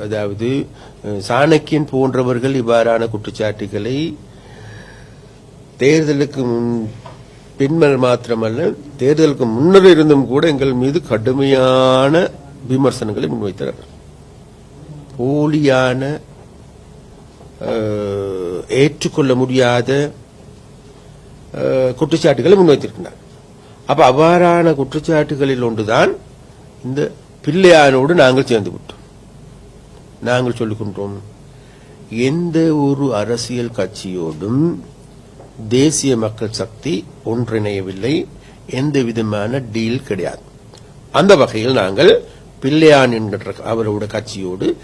அதாவது சாணக்கியன் போன்றவர்கள் இவ்வாறான குற்றச்சாட்டுகளை தேர்தலுக்கு முன் பின்னர் மாத்திரமல்ல தேர்தலுக்கு முன்னர் இருந்தும் கூட எங்கள் மீது கடுமையான விமர்சனங்களை முன்வைத்தார்கள் போலியான ஏற்றுக்கொள்ள முடியாத குற்றச்சாட்டுகளை முன்வைத்திருக்கிறார் அப்ப அவ்வாறான குற்றச்சாட்டுகளில் ஒன்றுதான் இந்த பிள்ளையானோடு நாங்கள் சேர்ந்து விட்டோம் நாங்கள் சொல்லுகின்றோம் எந்த ஒரு அரசியல் கட்சியோடும் தேசிய மக்கள் சக்தி ஒன்றிணையவில்லை. எந்த விதமான டீல் கிடையாது. அந்த வகையில் நாங்கள் பிள்ளையான் என்கின்ற அவரோட கட்சியோடு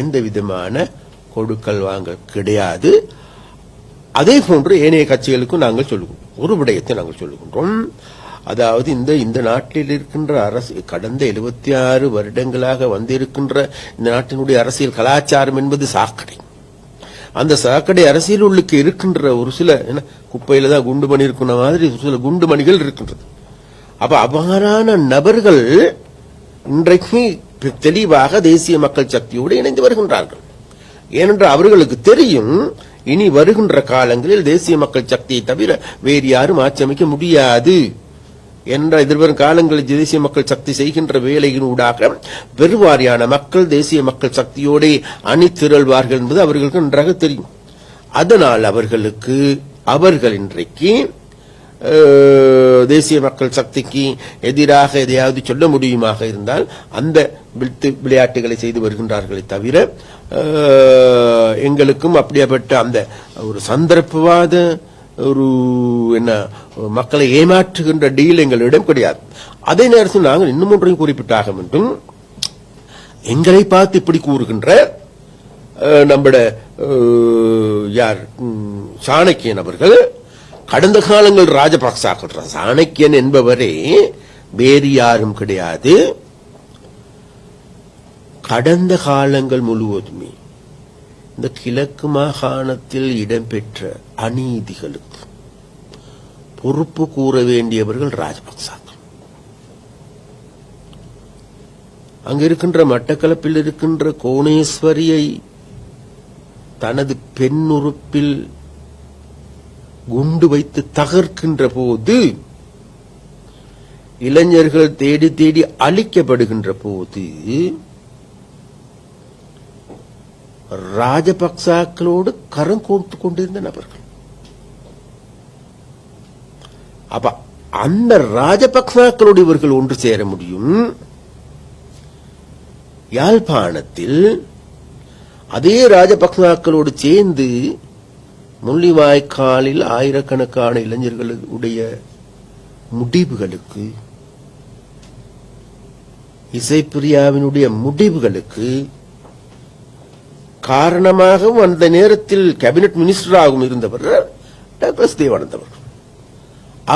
எந்த விதமான கொடுக்கல் வாங்க கிடையாது. அதே போன்று ஏனைய கட்சிகளுக்கும் நாங்கள் சொல்லுவோம் ஒரு விடயத்தை நாங்கள் சொல்லுகின்றோம் அதாவது இந்த இந்த நாட்டில் இருக்கின்ற அரசு கடந்த எழுபத்தி ஆறு வருடங்களாக வந்திருக்கின்ற இந்த நாட்டினுடைய அரசியல் கலாச்சாரம் என்பது சாக்கடை. அந்த சாக்கடை அரசியல் உள்ளுக்கு இருக்கின்ற ஒரு சில என்ன குப்பையில தான் குண்டு மணி இருக்கிற மாதிரி ஒரு சில குண்டு மணிகள் இருக்கின்றது. அப்ப அவ்வாறான நபர்கள் இன்றைக்கு தெளிவாக தேசிய மக்கள் சக்தியோடு இணைந்து வருகின்றார்கள். ஏனென்றால் அவர்களுக்கு தெரியும் இனி வருகின்ற காலங்களில் தேசிய மக்கள் சக்தியை தவிர வேறு யாரும் ஆட்சி அமைக்க முடியாது. என்ற எதிர்வரும் காலங்களில் தேசிய மக்கள் சக்தி செய்கின்ற வேலையினூடாக பெருவாரியான மக்கள் தேசிய மக்கள் சக்தியோடு அணி திரள்வார்கள் என்பது அவர்களுக்கு நன்றாக தெரியும். அதனால் அவர்களுக்கு அவர்கள் இன்றைக்கு தேசிய மக்கள் சக்திக்கு எதிராக எதையாவது சொல்ல முடியுமாக இருந்தால் அந்த விளையாட்டுகளை செய்து வருகின்றார்களே தவிர எங்களுக்கும் அப்படியாப்பட்ட அந்த ஒரு சந்தர்ப்பவாத ஒரு என்ன மக்களை ஏமாற்றுகின்ற டீல் எங்களிடம் கிடையாது. அதே நேரத்தில் நாங்கள் இன்னும் ஒன்றையும் குறிப்பிட்டாக வேண்டும். எங்களை பார்த்து இப்படி கூறுகின்ற நம்மட யார் சாணக்கியன் அவர்கள் கடந்த காலங்கள் ராஜபக்சா சாணக்கியன் என்பவரே வேறு யாரும் கிடையாது. கடந்த காலங்கள் முழுவதுமே இந்த கிழக்கு மாகாணத்தில் இடம்பெற்ற அநீதிகளுக்கு பொறுப்பு கூற வேண்டியவர்கள் ராஜபக்சாக்கள். அங்கிருக்கின்ற மட்டக்களப்பில் இருக்கின்ற கோணேஸ்வரியை தனது பெண்ணுறுப்பில் குண்டு வைத்து தகர்க்கின்ற போது இளைஞர்கள் தேடி தேடி அழிக்கப்படுகின்ற போது ராஜபக்சாக்களோடு கரம் கோர்த்து கொண்டிருந்த நபர்கள். அப்ப அந்த ராஜபக்சாக்களோடு இவர்கள் ஒன்று சேர முடியும். யாழ்ப்பாணத்தில் அதே ராஜபக்சாக்களோடு சேர்ந்து முள்ளிவாய்க்காலில் ஆயிரக்கணக்கான இளைஞர்களுடைய முடிவுகளுக்கு இசைப்பிரியாவினுடைய முடிவுகளுக்கு காரணமாகவும் அந்த நேரத்தில் கேபினட் மினிஸ்டராகவும் இருந்தவர் டக்ளஸ் தேவானந்த் அவர்கள்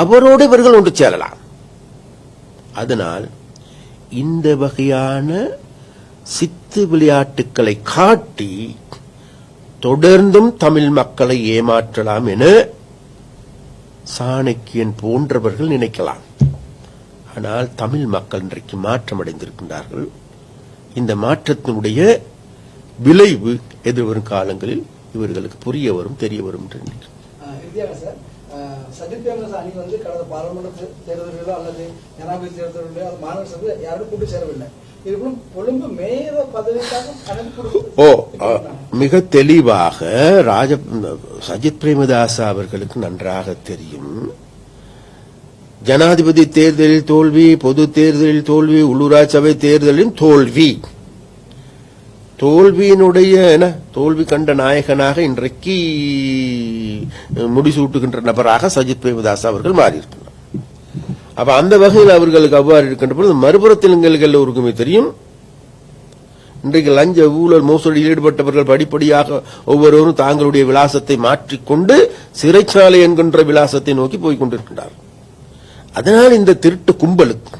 அவரோடு இவர்கள் ஒன்று சேரலாம். அதனால் இந்த வகையான சித்து விளையாட்டுக்களை காட்டி தொடர்ந்தும் தமிழ் மக்களை ஏமாற்றலாம் என சாணக்கியன் போன்றவர்கள் நினைக்கலாம். ஆனால் தமிழ் மக்கள் இன்றைக்கு மாற்றமடைந்திருக்கின்றார்கள். இந்த மாற்றத்தினுடைய விளைவு எதிர்வரும் காலங்களில் இவர்களுக்கு புரிய வரும் தெரிய வரும் என்று நினைக்கிறேன் சஜித் பிரேமதாஸ் அணி வந்து கடந்த பாராளுமன்ற தே- தேர்தலிலோ அல்லது ஜனாதிபதி அது மாநில சபை யாரும் கூட்டு சேரவில்லை. ஓ மிக தெளிவாக ராஜ சஜித் பிரேமதாச அவர்களுக்கு நன்றாக தெரியும். ஜனாதிபதி தேர்தலில் தோல்வி பொது தேர்தலில் தோல்வி உள்ளூராட்சி சபை தேர்தலில் தோல்வி. தோல்வியினுடைய என தோல்வி கண்ட நாயகனாக இன்றைக்கு முடிசூட்டுகின்ற நபராக சஜித் பிரேமதாஸ் அவர்கள் மாறியிருக்கிறார். அப்ப அந்த வகையில் அவர்களுக்கு அவ்வாறு இருக்கின்ற பொழுது மறுபுறத்தில் எங்களுக்கு எல்லோருக்குமே தெரியும் இன்றைக்கு லஞ்ச ஊழல் மோசடியில் ஈடுபட்டவர்கள் படிப்படியாக ஒவ்வொருவரும் தாங்களுடைய விலாசத்தை மாற்றிக்கொண்டு சிறைச்சாலை என்கின்ற விலாசத்தை நோக்கி போய்கொண்டிருக்கின்றார் அதனால் இந்த திருட்டு கும்பலுக்கு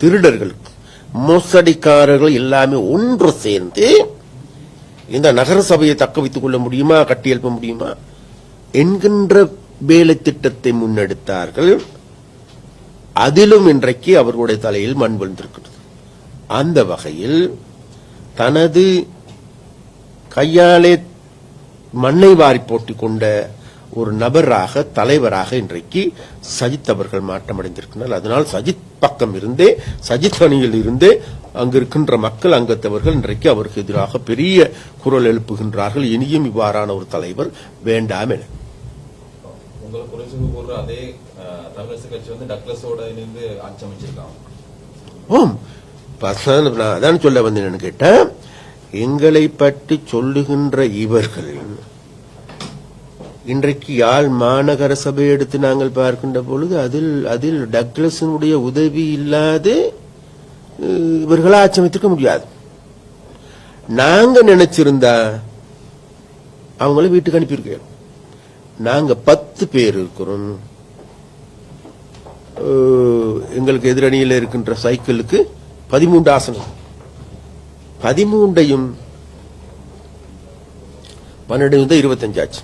திருடர்களுக்கு மோசடிக்காரர்கள் எல்லாமே ஒன்று சேர்ந்து இந்த நகர சபையை தக்க வைத்துக் கொள்ள முடியுமா? கட்டியெழுப்ப முடியுமா? என்கின்ற வேலை திட்டத்தை முன்னெடுத்தார்கள். அதிலும் இன்றைக்கு அவர்களுடைய தலையில் மண் விழுந்திருக்கிறது. அந்த வகையில் தனது கையாலே மண்ணை வாரி போட்டி கொண்ட ஒரு நபராக தலைவராக இன்றைக்கு சஜித் அவர்கள் மாற்றமடைந்திருக்கிறார். அதனால் சஜித் பக்கம் இருந்தே சஜித் அணியில் இருந்தே அங்கு இருக்கின்ற மக்கள் அங்கத்தவர்கள் இன்றைக்கு அவருக்கு எதிராக பெரிய குரல் எழுப்புகின்றார்கள். இனியும் இவ்வாறான ஒரு தலைவர் வேண்டாம் என. நான் அதான் சொல்ல வந்தேன்னு கேட்டேன். எங்களை பற்றி சொல்லுகின்ற இவர்கள் இன்றைக்கு யாழ் மாநகர சபை எடுத்து நாங்கள் பார்க்கின்ற பொழுது அதில் அதில் டக்ளஸினுடைய உதவி இல்லாது இவர்களா இவர்களை முடியாது. நாங்க நினைச்சிருந்தா அவங்கள வீட்டுக்கு அனுப்பியிருக்கோம் நாங்க பத்து பேர் இருக்கிறோம். எங்களுக்கு எதிரணியில் இருக்கின்ற சைக்கிளுக்கு பதிமூன்று ஆசனம் பதிமூன்றையும் பன்னெண்டு வந்து இருபத்தஞ்சாச்சு.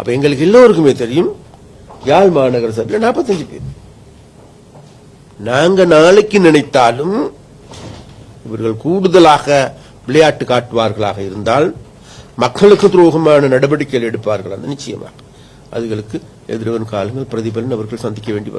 அப்ப எங்களுக்கு எல்லோருக்குமே தெரியும் யாழ் மாநகர சபையில் நாற்பத்தஞ்சு பேர் நாங்க நாளைக்கு நினைத்தாலும் இவர்கள் கூடுதலாக விளையாட்டு காட்டுவார்களாக இருந்தால் மக்களுக்கு துரோகமான நடவடிக்கைகள் எடுப்பார்கள்? அந்த நிச்சயமாக. அதுகளுக்கு எதிர்வரும் காலங்கள் பிரதிபலன் அவர்கள் சந்திக்க வேண்டி வரும்.